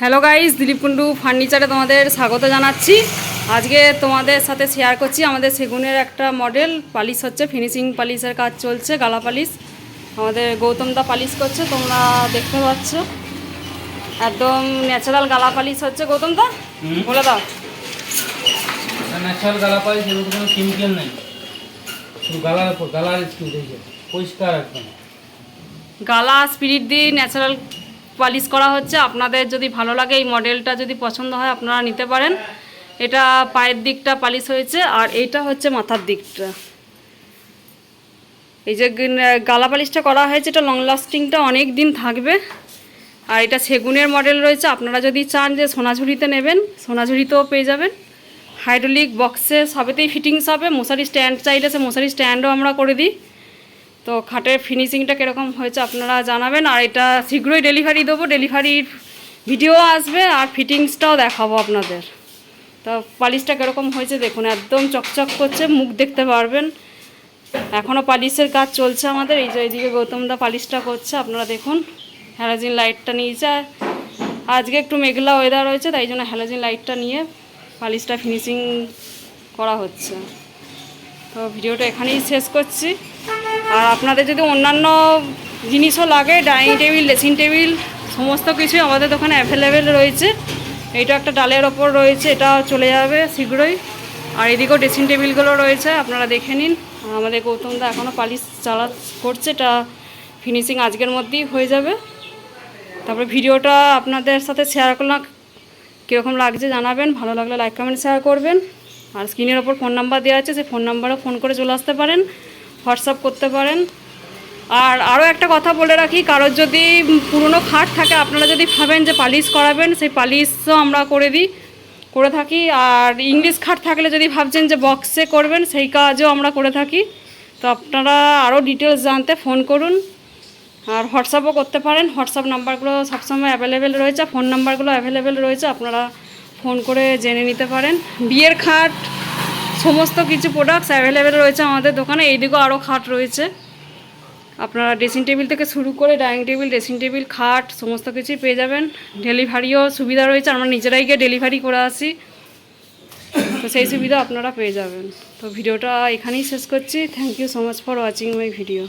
Hello guys Dilip Kundu ফার্নিচারে তোমাদের স্বাগত জানাচ্ছি। আজকে তোমাদের সাথে শেয়ার করছি আমাদের সেগুনের একটা মডেল পালিশ হচ্ছে ফিনিশিং পালিশের কাজ চলছে গালা পালিশ। আমাদের গৌতম দা পালিশ করছে তোমরা দেখতে পাচ্ছ। একদম ন্যাচারাল গালা পালিশ হচ্ছে গৌতম দা বলে দাও। ন্যাচারাল গালা পাই সেগুলো কোনো কেমিক্যাল নেই। শুধু গালার উপর গালার স্কিন দেখে পরিষ্কার একদম। গালা স্পিরিট দিয়ে ন্যাচারাল পালিশ করা হচ্ছে। আপনাদের যদি ভালো লাগে এই মডেলটা যদি পছন্দ হয়, আপনারা নিতে পারেন। এটা পায়ের দিকটা পালিশ হয়েছে আর এইটা হচ্ছে মাথার দিকটা। এই যে গালা পালিশটা করা হয়েছে, এটা লং লাস্টিংটা অনেক দিন থাকবে। আর এটা সেগুনের মডেল রয়েছে। আপনারা যদি চান যে সোনাঝুরিতে নেবেন, সোনাঝুরিতেও পেয়ে যাবেন। হাইড্রোলিক বক্সে সবেতেই ফিটিংস হবে। মশারি স্ট্যান্ড চাইলে সে মশারি স্ট্যান্ডও আমরা করে দিই। তো খাটের ফিনিশিংটা কীরকম হয়েছে আপনারা জানাবেন, আর এটা শীঘ্রই ডেলিভারি দেবো ডেলিভারির ভিডিও আসবে, আর ফিটিংসটাও দেখাবো আপনাদের। তো পালিশটা কীরকম হয়েছে দেখুন, একদম চকচক করছে, মুখ দেখতে পারবেন। এখনও পালিশের কাজ চলছে আমাদের, এই যে এইদিকে গৌতমদা পালিশটা করছে, আপনারা দেখুন হ্যালোজিন লাইটটা নিয়েছে। আজকে একটু মেঘলা ওয়েদার রয়েছে, তাই জন্য হ্যালোজিন লাইটটা নিয়ে পালিশটা ফিনিশিং করা হচ্ছে। তো ভিডিওটা এখানেই শেষ করছি। আর আপনাদের যদি অন্যান্য জিনিসও লাগে, ডাইনিং টেবিল, ড্রেসিং টেবিল, সমস্ত কিছুই আমাদের দোকানে অ্যাভেলেবেল রয়েছে। এইটা একটা ডালের ওপর রয়েছে, এটা চলে যাবে শীঘ্রই। আর এদিকেও ড্রেসিং টেবিলগুলো রয়েছে, আপনারা দেখে নিন। আমাদের গৌতমদা এখনও পালিশ চালা করছে, এটা ফিনিশিং আজকের মধ্যেই হয়ে যাবে। তারপরে ভিডিওটা আপনাদের সাথে শেয়ার করলাম, কীরকম লাগছে জানাবেন, ভালো লাগলে লাইক কমেন্ট শেয়ার করবেন। আর স্ক্রিনের ওপর ফোন নাম্বার দেওয়া আছে, সেই ফোন নাম্বারও ফোন করে চলে আসতে পারেন। হোয়াটসঅ্যাপ করতে পারেন। আর আরও একটা কথা বলে রাখি, কারোর যদি পুরনো খাট থাকে, আপনারা যদি ভাবেন যে পালিশ করাবেন, সেই পালিশও আমরা করে দিই, করে থাকি। আর ইংলিশ খাট থাকলে যদি ভাবছেন যে বক্সে করবেন, সেই কাজও আমরা করে থাকি। তো আপনারা আরও ডিটেলস জানতে ফোন করুন। আর হোয়াটসঅ্যাপও করতে পারেন। হোয়াটসঅ্যাপ নাম্বারগুলো সবসময় অ্যাভেলেবেল রয়েছে। ফোন নাম্বারগুলো অ্যাভেলেবেল রয়েছে, আপনারা ফোন করে জেনে নিতে পারেন। বিয়ের খাট সমস্ত কিছু প্রোডাক্টস অ্যাভেলেবেল রয়েছে আমাদের দোকানে। এইদিকেও আরও খাট রয়েছে। আপনারা ড্রেসিং টেবিল থেকে শুরু করে ডাইনিং টেবিল ড্রেসিং টেবিল খাট, সমস্ত কিছুই পেয়ে যাবেন। ডেলিভারিও সুবিধা রয়েছে, আমরা নিজেরাই গিয়ে ডেলিভারি করে আসি। তো সেই সুবিধা আপনারা পেয়ে যাবেন। তো ভিডিওটা এখানেই শেষ করছি। Thank you so much for watching my video